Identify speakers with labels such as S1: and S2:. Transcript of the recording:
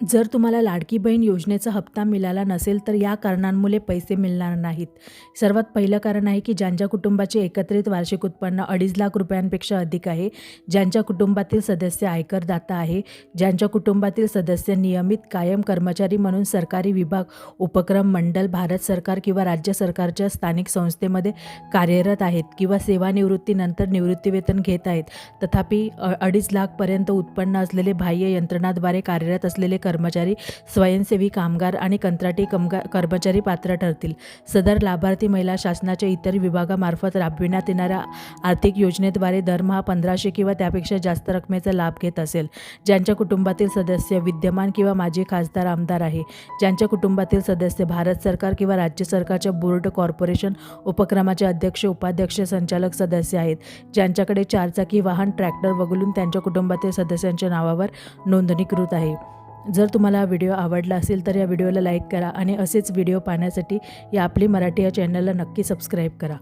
S1: जर तुम्हाला लाडकी बहीण योजनेचा हप्ता मिळाला नसेल तर या कारणांमुळे पैसे मिळणार नाहीत. सर्वात पहिलं कारण आहे की ज्यांच्या कुटुंबाचे एकत्रित वार्षिक उत्पन्न अडीच लाख रुपयांपेक्षा अधिक आहे ज्यांच्या कुटुंबातील सदस्य आयकरदाता आहे ज्यांच्या कुटुंबातील सदस्य नियमित कायम कर्मचारी म्हणून सरकारी विभाग उपक्रम मंडळ भारत सरकार किंवा राज्य सरकारच्या स्थानिक संस्थेमध्ये कार्यरत आहेत किंवा सेवानिवृत्तीनंतर निवृत्तीवेतन घेत आहेत. तथापि अडीच लाखपर्यंत उत्पन्न असलेले बाह्य यंत्रणाद्वारे कार्यरत असलेले कर्मचारी स्वयंसेवी कामगार आणि कंत्राटी कमगा कर्मचारी पात्र ठरतील. सदर लाभार्थी महिला शासनाच्या इतर विभागामार्फत राबविण्यात येणाऱ्या आर्थिक योजनेद्वारे दरमहा पंधराशे किंवा त्यापेक्षा जास्त रकमेचा लाभ घेत असेल. ज्यांच्या कुटुंबातील सदस्य विद्यमान किंवा माजी खासदार आमदार आहे ज्यांच्या कुटुंबातील सदस्य भारत सरकार किंवा राज्य सरकारच्या बोर्ड कॉर्पोरेशन उपक्रमाचे अध्यक्ष उपाध्यक्ष संचालक सदस्य आहेत. ज्यांच्याकडे चारचाकी वाहन ट्रॅक्टर वगळून त्यांच्या कुटुंबातील सदस्यांच्या नावावर नोंदणीकृत आहे. जर तुम्हाला हा व्हिडिओ आवडला असेल तर या व्हिडिओला लाईक करा आणि असेच व्हिडिओ पाहण्यासाठी या आपली मराठी या चॅनलला नक्की सबस्क्राईब करा.